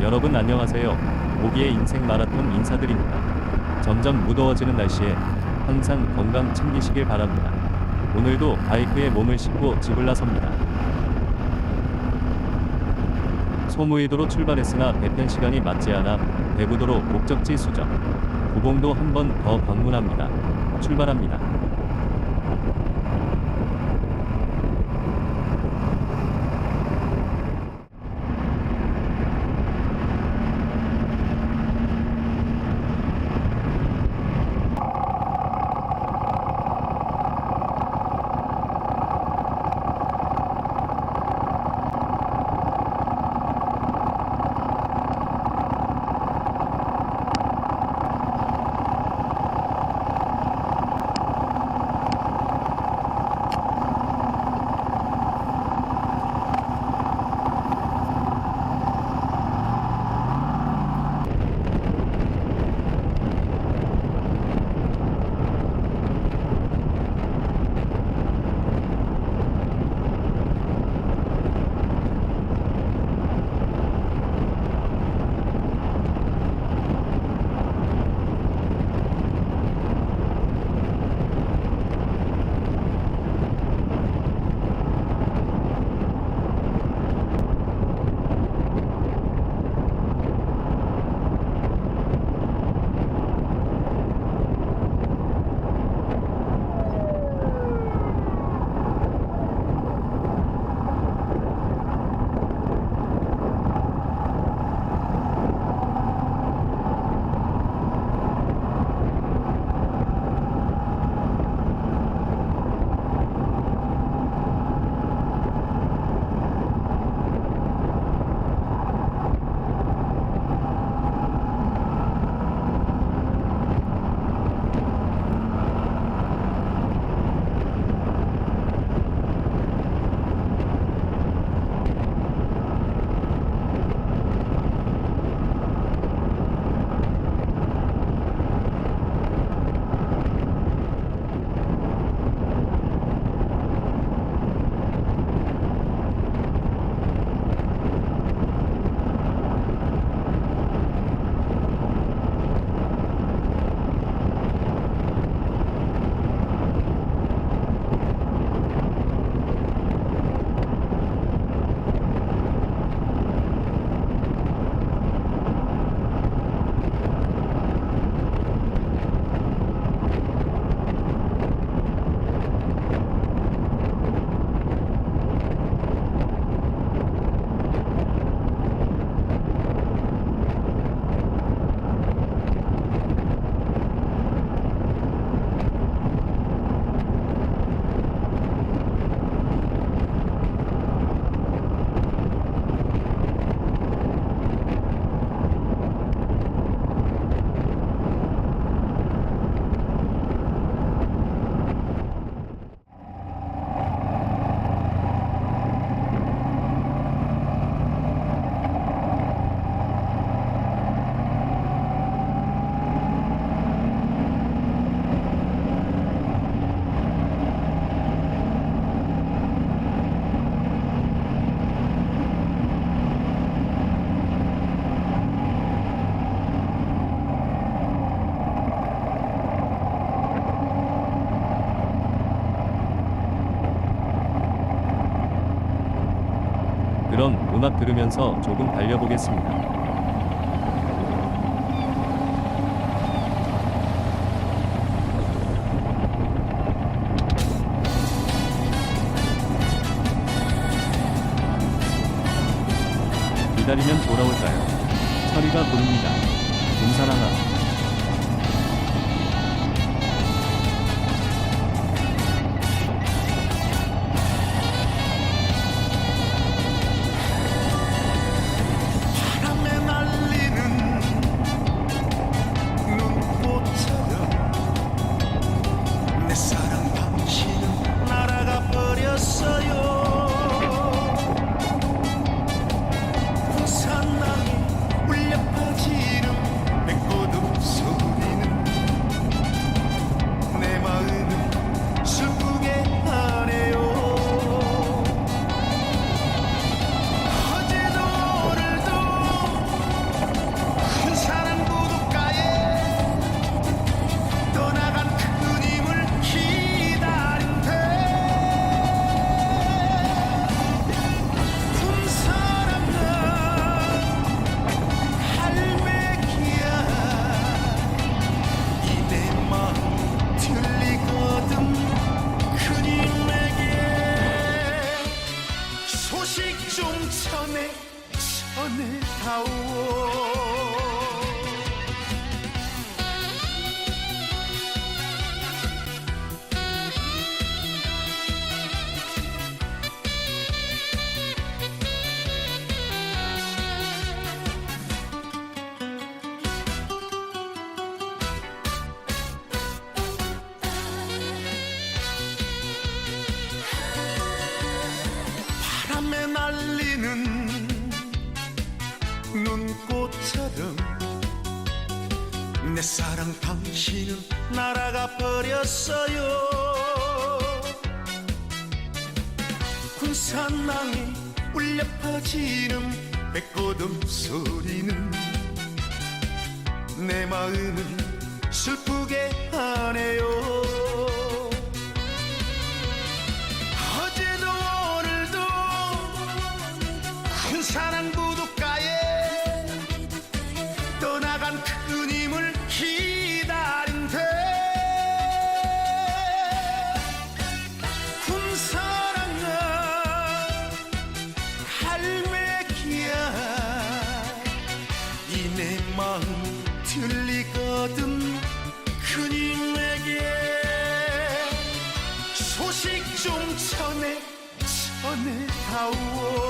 여러분 안녕하세요. 모기의 인생 마라톤 인사드립니다. 점점 무더워지는 날씨에 항상 건강 챙기시길 바랍니다. 오늘도 바이크에 몸을 싣고 집을 나섭니다. 소무이도로 출발했으나 배편 시간이 맞지 않아 대구도로 목적지 수정. 구봉도 한 번 더 방문합니다. 출발합니다. 그럼 음악 들으면서 조금 달려보겠습니다. 기다리면 돌아올까요? 서리가 부릅니다. 군사랑아. 소식 좀 전해 전해 다오. 날리는 눈꽃처럼 내 사랑 당신은 날아가 버렸어요. 군산낭에 울려 퍼지는 백고동 소리는 내 마음을 슬프게 하네요 마음 들리거든. 그님에게. 소식 좀 전해 전해 다오